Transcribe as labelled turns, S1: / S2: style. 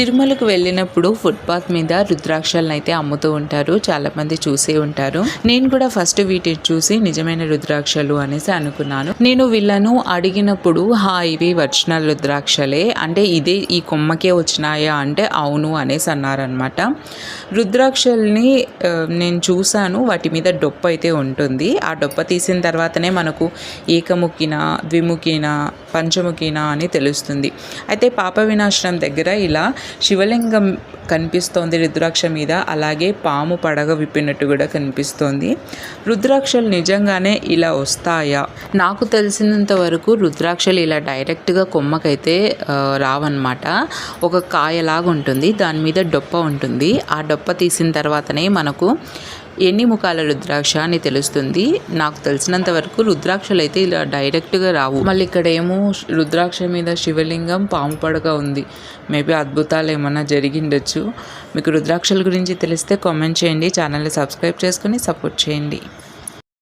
S1: తిరుమలకు వెళ్ళినప్పుడు ఫుట్పాత్ మీద రుద్రాక్షలను అయితే అమ్ముతూ ఉంటారు చాలా మంది చూసే ఉంటారు. నేను కూడా ఫస్ట్ వీటిని చూసి నిజమైన రుద్రాక్షలు అనేసి అనుకున్నాను. నేను వీళ్ళను అడిగినప్పుడు హా ఇవి ఒరిజినల్ రుద్రాక్షలే అంటే ఇదే ఈ కొమ్మకే వచ్చినాయా? అంటే అవును అనేసి అన్నారనమాట రుద్రాక్షల్ని నేను చూశాను వాటి మీద డొప్ప అయితే ఉంటుంది. ఆ డొప్ప తీసిన తర్వాతనే మనకు ఏకముఖిన ద్విముఖిన పంచముఖిన అని తెలుస్తుంది. అయితే పాప వినాశనం దగ్గర ఇలా శివలింగం కనిపిస్తోంది రుద్రాక్ష మీద అలాగే పాము పడగ విప్పినట్టు కూడా కనిపిస్తోంది. రుద్రాక్షలు నిజంగానే ఇలా వస్తాయా? నాకు తెలిసినంత వరకు రుద్రాక్షలు ఇలా డైరెక్ట్గా కొమ్మకైతే రావన్నమాట. ఒక కాయలాగా ఉంటుంది దాని మీద డొప్ప ఉంటుంది. ఆ డొప్ప తీసిన తర్వాతనే మనకు ఎన్ని ముఖాల రుద్రాక్ష అని తెలుస్తుంది? నాకు తెలిసినంత వరకు రుద్రాక్షలు అయితే ఇలా డైరెక్ట్గా రావు. మళ్ళీ ఇక్కడ ఏమో రుద్రాక్ష మీద శివలింగం పాము పడక ఉంది. మేబీ అద్భుతాలు ఏమన్నా జరిగిండొచ్చు. మీకు రుద్రాక్షల గురించి తెలిస్తే కామెంట్ చేయండి. ఛానల్ని సబ్స్క్రైబ్ చేసుకుని సపోర్ట్ చేయండి.